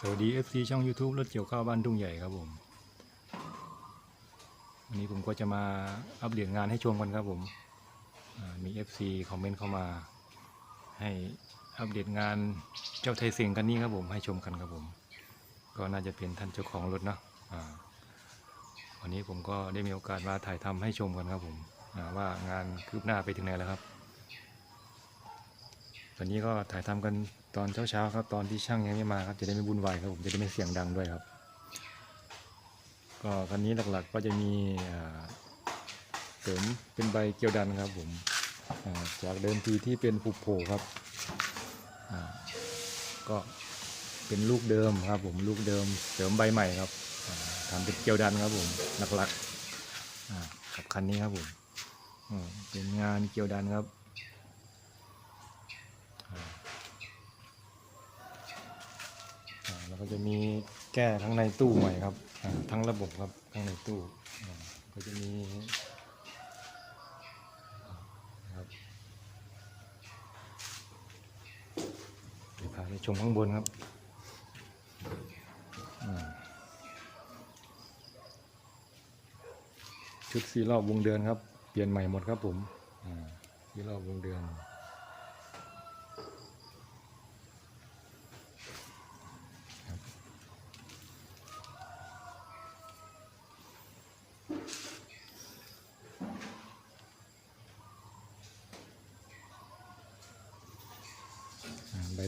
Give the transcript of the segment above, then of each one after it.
สวัสดี FC ช่อง YouTube รถเกี่ยวข้าวบ้านทุ่งใหญ่ครับผม วันนี้ผมก็จะมาอัปเดตงานให้ชมกันครับผมมี FC คอมเมนต์เข้ามา ให้อัปเดตงานเจ้าไทยเสียงกันนี้ครับผมให้ชมกันครับผม ก็น่าจะเป็นท่านเจ้าของรถเนาะวันนี้ผมก็ได้มีโอกาสมาถ่ายทำให้ชมกันครับผมว่างานคืบหน้าไปถึงไหนแล้วครับ วันนี้ก็ถ่ายทำกันตอนเช้าๆครับ ตอนที่ช่างยังไม่มาครับจะได้ไม่วุ่นวายครับผมจะได้ไม่เสียงดังด้วยครับ ก็คันนี้หลักๆก็จะมีเสริมเป็นใบเกลียวดันครับผมจากเดิมทีที่เป็นผูกโผครับก็เป็นลูกเดิมครับผมลูกเดิมเสริมใบใหม่ครับทำเป็นเกลียวดันครับผมหลักๆกับคันนี้ครับผมเป็นงานเกลียวดันครับ แล้วก็จะมีแก้ทั้งในตู้ใหม่ครับทั้งระบบครับทั้งในตู้ก็จะมีนะครับเดี๋ยวพาไปชมข้างบนครับชุดสีรอบวงเดือนครับ เปลี่ยนใหม่หมดครับผมอ่าสีรอบวงเดือน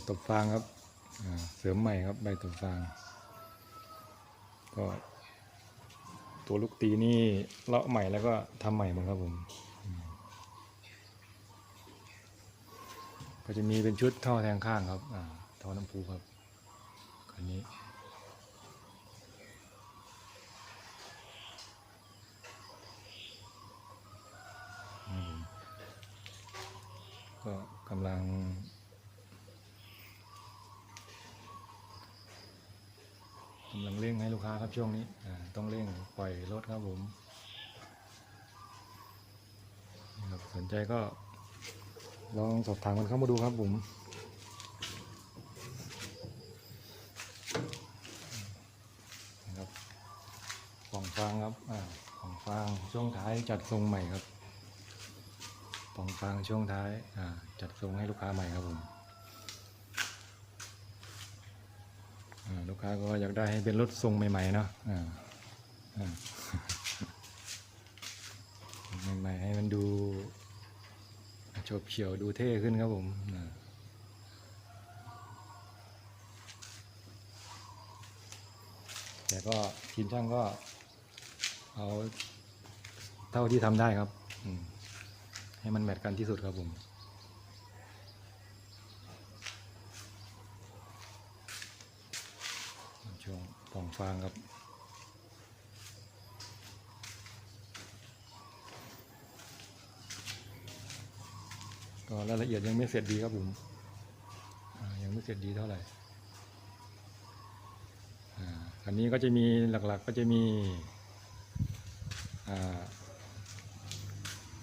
ตบฟางครับเสริมใหม่ครับใบตบฟาง ก็ ตัวลูกตีนี่เลาะใหม่แล้วก็ทำใหม่หมดครับผม ก็จะมีเป็นชุดท่อแทงข้างครับท่อน้ำพุครับคันนี้ก็กำลัง กำลัง เร่งให้ลูกค้าครับช่วงนี้ต้องเร่งปล่อยรถครับผมสนใจก็ลองสอบถามกันเข้ามาดูครับผมนะครับป่องฟางครับอ่าป่องฟางช่วงท้ายจัดทรงใหม่ครับป่องฟางช่วงท้ายจัดทรงให้ลูกค้าใหม่ครับผม อ่า ลูกค้าก็อยากได้ให้เป็นรถทรงใหม่ๆเนาะใหม่ๆให้มันดูโฉบเฉี่ยวดูเท่ขึ้นครับผมแต่ก็ทีมช่างก็เอาเท่าที่ทำได้ครับให้มันแมทกันที่สุดครับผม ช่วง ปองฟางครับก็รายละเอียดยังไม่เสร็จดีครับผมยังไม่เสร็จดีเท่าไหร่อ่าอันนี้ก็จะมีหลักๆก็จะมีอ่า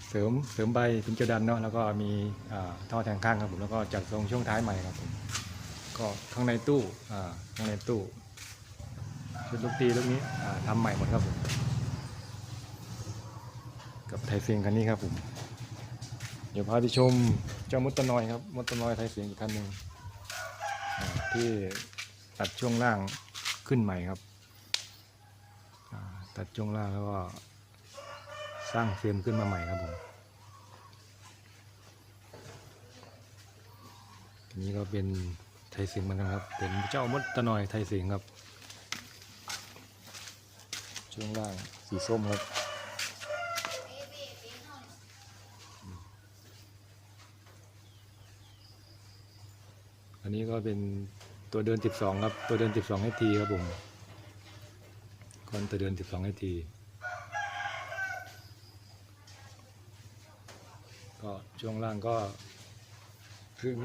เสริมเสริมใบเป็นเกลียวดันเนาะแล้วก็มีอ่าท่อแทงข้างครับผมแล้วก็จัดทรงช่วงท้ายใหม่ครับผมก็ข้างในตู้อ่าข้างในตู้ ชุดลูกตีลูกนี้อ่าทำใหม่หมดครับผม กับไทยเสียงคันนี้ครับผม เดี๋ยวพาไปชมเจ้ามดตะนอยครับมดตะนอยไทยเสียงอีกคันหนึ่งที่ตัดช่วงล่างขึ้นใหม่ครับ ตัดช่วงล่างแล้วก็สร้างเฟรมขึ้นมาใหม่ครับผมนนี้ก็เป็นไทยเสียงเหมือนกันครับ เป็นเจ้ามดตะนอยไทยเสียงครับ ช่วงล่างสีส้มครับอันนี้ก็เป็นตัวเดิน 12 ครับ ตัวเดิน 12 ให้ทีครับผมคอนตัวเดิน 12 ให้ที ก็ช่วงล่างก็เพิ่ง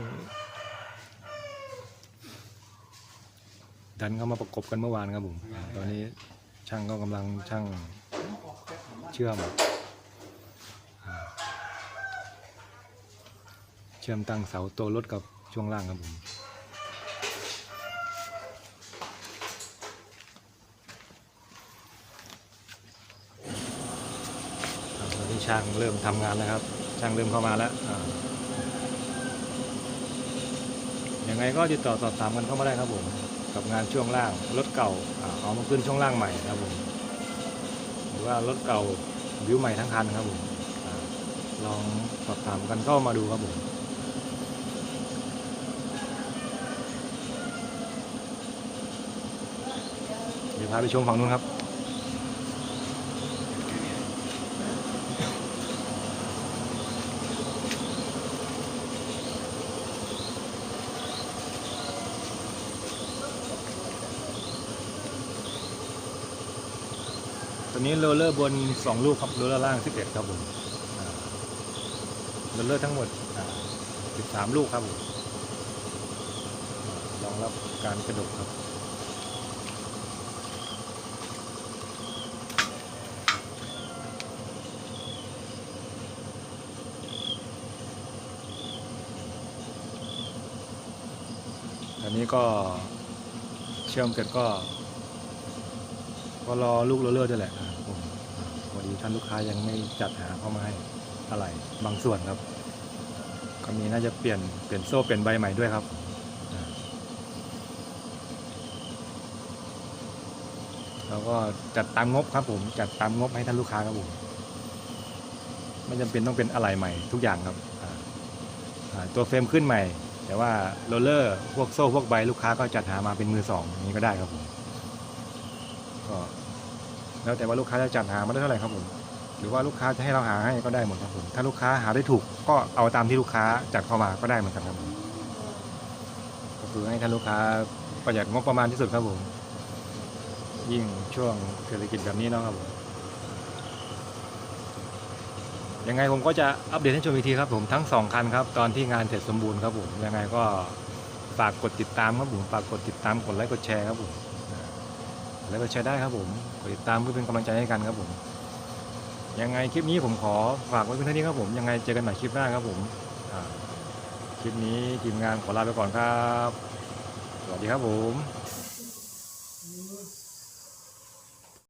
ดันเข้ามาประกบกันเมื่อวานครับผม ตอนนี้ ช่างก็กำลังช่างเชื่อม เชื่อมตั้งเสาตัวรถกับช่วงล่างครับผมตอนนี้ช่างเริ่มทำงานแล้วครับ ช่างเริ่มเข้ามาแล้ว ยังไงก็ติดต่อสอบถามกันเข้ามาได้ครับผมกับงานช่วงล่างรถเก่าเอามาขึ้นช่วงล่างใหม่ครับผมหรือว่ารถเก่าวิวใหม่ทั้งคันครับผมลองสอบถามกันเข้ามาดูครับผมเดี๋ยวพาไปชมฝั่งนู้นครับ ตัวนี้โรลเลอร์บน 2 ลูกครับโรลเลอร์ล่าง 11 ครับผมโรลเลอร์ทั้งหมดอ่า13 ลูกครับผมรองรับการกระดกครับอันนี้ก็เชื่อมเสร็จก็ ก็รอลูกโรลเลอร์ด้วยแหละอ่าผมพอดีท่านลูกค้ายังไม่จัดหาเข้ามาให้อะไรบางส่วนครับ ก็มีน่าจะเปลี่ยนเปลี่ยนโซ่เปลี่ยนใบใหม่ด้วยครับแล้วก็จัดตามงบครับผมจัดตามงบให้ท่านลูกค้าครับผมไม่จำเป็นต้องเป็นอะไรใหม่ทุกอย่างครับตัวเฟรมขึ้นใหม่ แต่ว่าโรลเลอร์พวกโซ่พวกใบลูกค้าก็จัดหามาเป็นมือสองนี้ก็ได้ครับผมก็ แล้วแต่ว่าลูกค้าจะจัดหามาได้เท่าไหร่ครับผมหรือว่าลูกค้าจะให้เราหาให้ก็ได้หมดครับผมถ้าลูกค้าหาได้ถูกก็เอาตามที่ลูกค้าจัดเข้ามาก็ได้เหมือนกันครับผมก็คือให้ท่านลูกค้าประหยัดงบประมาณที่สุดครับผม ยิ่งช่วงเศรษฐกิจแบบนี้เนาะครับผมยังไงผมก็จะอัปเดตให้ชมอีกทีครับผมทั้งสองคันครับ ตอนที่งานเสร็จสมบูรณ์ครับผมยังไงก็ฝากกดติดตามครับผมฝากกดติดตามกดไลค์กดแชร์ครับผม แล้วก็ใช้ได้ครับผมกดติดตามเพื่อเป็นกำลังใจให้กันครับผม ยังไงคลิปนี้ผมขอฝากไว้เพียงเท่านี้ครับผม ยังไงเจอกันใหม่คลิปหน้าครับผมคลิปนี้ทีมงานขอลาไปก่อนครับ สวัสดีครับผม